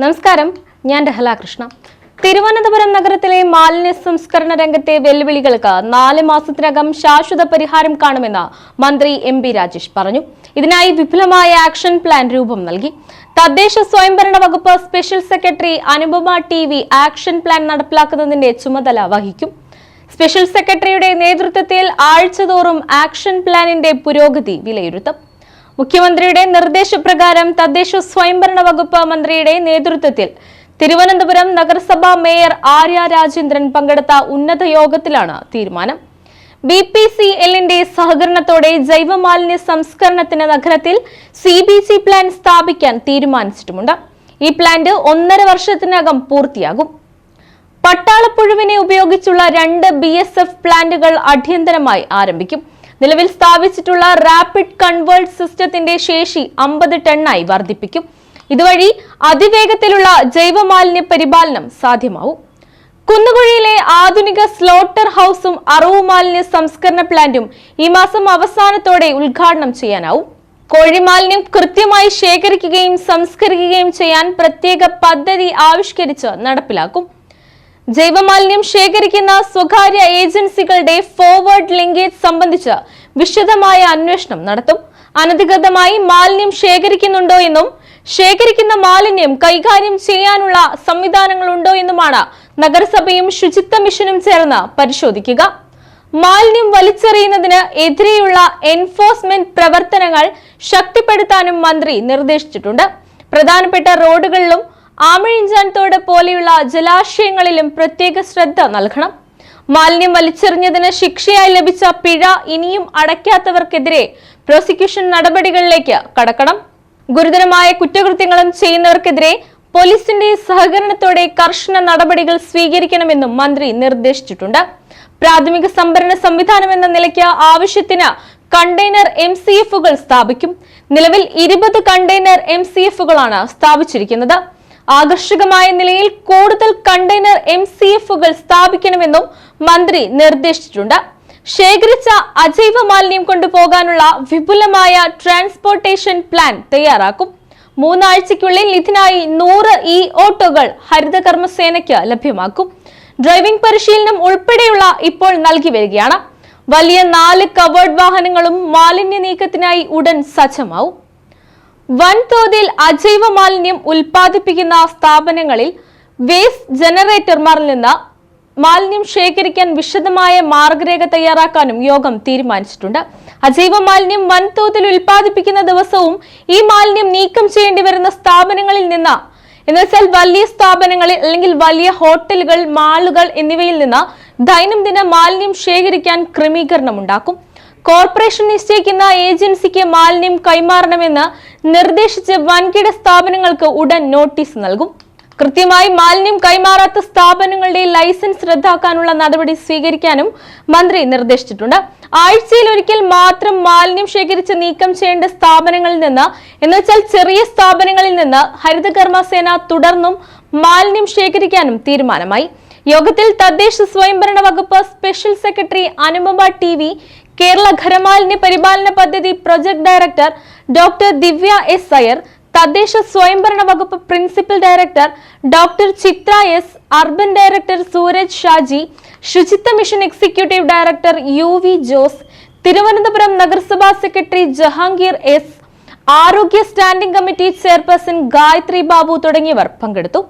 നമസ്കാരം. ഞാൻ രഹല കൃഷ്ണ തിരുവനന്തപുരം നഗരത്തിലെ മാലിന്യ സംസ്കരണ രംഗത്തെ വെല്ലുവിളികൾക്ക് നാല് മാസത്തിനകം ശാശ്വത പരിഹാരം കാണുമെന്ന് മന്ത്രി എം രാജേഷ് പറഞ്ഞു. ഇതിനായി വിപുലമായ ആക്ഷൻ പ്ലാൻ രൂപം നൽകി. തദ്ദേശ സ്വയംഭരണ വകുപ്പ് special secretary Anupama T V action plan നടപ്പിലാക്കുന്നതിന്റെ ചുമതല വഹിക്കും. സ്പെഷ്യൽ സെക്രട്ടറിയുടെ നേതൃത്വത്തിൽ ആഴ്ചതോറും ആക്ഷൻ പ്ലാനിന്റെ പുരോഗതി വിലയിരുത്തും. മുഖ്യമന്ത്രിയുടെ നിർദ്ദേശപ്രകാരം തദ്ദേശ സ്വയംഭരണ വകുപ്പ് മന്ത്രിയുടെ നേതൃത്വത്തിൽ തിരുവനന്തപുരം നഗരസഭാ മേയർ ആര്യ രാജേന്ദ്രൻ പങ്കെടുത്ത ഉന്നത യോഗത്തിലാണ് തീരുമാനം. ബി പി സി എല്ലിന്റെ സഹകരണത്തോടെ ജൈവമാലിന്യ സംസ്കരണത്തിന് നഗരത്തിൽ സി ബി സി പ്ലാൻ സ്ഥാപിക്കാൻ തീരുമാനിച്ചിട്ടുമുണ്ട്. ഈ പ്ലാന്റ് ഒന്നര വർഷത്തിനകം പൂർത്തിയാകും. പട്ടാളപ്പുഴുവിനെ ഉപയോഗിച്ചുള്ള രണ്ട് ബി എസ് എഫ് പ്ലാന്റുകൾ അടിയന്തരമായി ആരംഭിക്കും. നിലവിൽ സ്ഥാപിച്ചിട്ടുള്ള റാപ്പിഡ് കൺവേർട്ട് സിസ്റ്റത്തിന്റെ ശേഷി അമ്പത് ടണ്ണായി വർദ്ധിപ്പിക്കും. ഇതുവഴി അതിവേഗത്തിലുള്ള ജൈവമാലിന്യ പരിപാലനം സാധ്യമാവും. കുന്നുകുഴിയിലെ ആധുനിക സ്ലോട്ടർ ഹൌസും അറവു മാലിന്യ സംസ്കരണ പ്ലാന്റും ഈ മാസം അവസാനത്തോടെ ഉദ്ഘാടനം ചെയ്യാനാവും. കോഴിമാലിന്യം കൃത്യമായി ശേഖരിക്കുകയും സംസ്കരിക്കുകയും ചെയ്യാൻ പ്രത്യേക പദ്ധതി ആവിഷ്കരിച്ച് നടപ്പിലാക്കും. ജൈവമാലിന്യം ശേഖരിക്കുന്ന സ്വകാര്യ ഏജൻസികളുടെ ഫോർവേഡ് ലിങ്കേജ് സംബന്ധിച്ച് വിശദമായ അന്വേഷണം നടത്തും. അനധികൃതമായി മാലിന്യം ശേഖരിക്കുന്നുണ്ടോ എന്നും ശേഖരിക്കുന്ന മാലിന്യം കൈകാര്യം ചെയ്യാനുള്ള സംവിധാനങ്ങളുണ്ടോ എന്നുമാണ് നഗരസഭയും ശുചിത്വ മിഷനും ചേർന്ന് പരിശോധിക്കുക. മാലിന്യം വലിച്ചെറിയുന്നതിന് എതിരെയുള്ള എൻഫോഴ്സ്മെന്റ് പ്രവർത്തനങ്ങൾ ശക്തിപ്പെടുത്താനും മന്ത്രി നിർദ്ദേശിച്ചിട്ടുണ്ട്. പ്രധാനപ്പെട്ട റോഡുകളിലും ആമഴിഞ്ചാൻ തോട് പോലെയുള്ള ജലാശയങ്ങളിലും പ്രത്യേക ശ്രദ്ധ നൽകണം. മാലിന്യം വലിച്ചെറിഞ്ഞതിന് ശിക്ഷയായി ലഭിച്ച പിഴ ഇനിയും അടയ്ക്കാത്തവർക്കെതിരെ പ്രോസിക്യൂഷൻ നടപടികളിലേക്ക് കടക്കണം. ഗുരുതരമായ കുറ്റകൃത്യങ്ങളും ചെയ്യുന്നവർക്കെതിരെ പോലീസിന്റെ സഹകരണത്തോടെ കർശന നടപടികൾ സ്വീകരിക്കണമെന്നും മന്ത്രി നിർദ്ദേശിച്ചിട്ടുണ്ട്. പ്രാഥമിക സംഭരണ സംവിധാനം എന്ന നിലയ്ക്ക് ആവശ്യത്തിന് കണ്ടെയ്നർ എം സി എഫുകൾ സ്ഥാപിക്കും. നിലവിൽ ഇരുപത് കണ്ടെയ്നർ എം സി എഫുകളാണ് സ്ഥാപിച്ചിരിക്കുന്നത്. ആകർഷകമായ നിലയിൽ കൂടുതൽ കണ്ടെയ്നർ എം സി എഫുകൾ സ്ഥാപിക്കണമെന്നും മന്ത്രി നിർദ്ദേശിച്ചിട്ടുണ്ട്. ശേഖരിച്ച അജൈവ മാലിന്യം കൊണ്ടുപോകാനുള്ള വിപുലമായ ട്രാൻസ്പോർട്ടേഷൻ പ്ലാൻ തയ്യാറാക്കും. മൂന്നാഴ്ചയ്ക്കുള്ളിൽ ഇതിനായി നൂറ് ഇ ഓട്ടോകൾ ഹരിതകർമ്മസേനയ്ക്ക് ലഭ്യമാക്കും. ഡ്രൈവിംഗ് പരിശീലനം ഉൾപ്പെടെയുള്ള ഇപ്പോൾ നൽകി വരികയാണ്. വലിയ നാല് കവേർഡ് വാഹനങ്ങളും മാലിന്യ നീക്കത്തിനായി ഉടൻ സജ്ജമാവും. വൻതോതിൽ അജൈവ മാലിന്യം ഉൽപ്പാദിപ്പിക്കുന്ന സ്ഥാപനങ്ങളിൽ വേസ്റ്റ് ജനറേറ്റർമാരിൽ നിന്ന് മാലിന്യം ശേഖരിക്കാൻ വിശദമായ മാർഗരേഖ തയ്യാറാക്കാനും യോഗം തീരുമാനിച്ചിട്ടുണ്ട്. അജൈവ മാലിന്യം വൻതോതിൽ ഉൽപ്പാദിപ്പിക്കുന്ന ദിവസവും ഈ മാലിന്യം നീക്കം ചെയ്യേണ്ടി വരുന്ന സ്ഥാപനങ്ങളിൽ നിന്ന് എന്നുവെച്ചാൽ വലിയ സ്ഥാപനങ്ങളിൽ അല്ലെങ്കിൽ വലിയ ഹോട്ടലുകൾ മാളുകൾ എന്നിവയിൽ നിന്ന് ദൈനംദിന മാലിന്യം ശേഖരിക്കാൻ ക്രമീകരണം ഉണ്ടാക്കും. കോർപ്പറേഷൻ നിശ്ചയിക്കുന്ന ഏജൻസിക്ക് മാലിന്യം കൈമാറണമെന്ന് നിർദ്ദേശിച്ച് വൻകിട സ്ഥാപനങ്ങൾക്ക് ഉടൻ നോട്ടീസ് നൽകും. കൃത്യമായി മാലിന്യം കൈമാറാത്ത സ്ഥാപനങ്ങളുടെ ലൈസൻസ് റദ്ദാക്കാനുള്ള നടപടി സ്വീകരിക്കാനും മന്ത്രി നിർദ്ദേശിച്ചിട്ടുണ്ട്. ആഴ്ചയിൽ ഒരിക്കൽ മാത്രം മാലിന്യം ശേഖരിച്ച് നീക്കം ചെയ്യേണ്ട സ്ഥാപനങ്ങളിൽ നിന്ന് എന്നുവെച്ചാൽ ചെറിയ സ്ഥാപനങ്ങളിൽ നിന്ന് ഹരിതകർമ്മസേന തുടർന്നും മാലിന്യം ശേഖരിക്കാനും തീരുമാനമായി. യോഗത്തിൽ തദ്ദേശ സ്വയംഭരണ വകുപ്പ് special secretary Anupama T V Kerala ഖരമാലിന്യ പരിപാലന പദ്ധതി project director doctor Divya S Iyer തദ്ദേശ സ്വയംഭരണ വകുപ്പ് principal director doctor Chitra S urban director Sooraj Shaji ശുചിത്വ mission executive director U V Jose Thiruvananthapuram നഗരസഭാ സെക്രട്ടറി ജഹാംഗീർ എസ് ആരോഗ്യ standing committee chairperson Gayathri Babu തുടങ്ങിയവർ പങ്കെടുത്തു.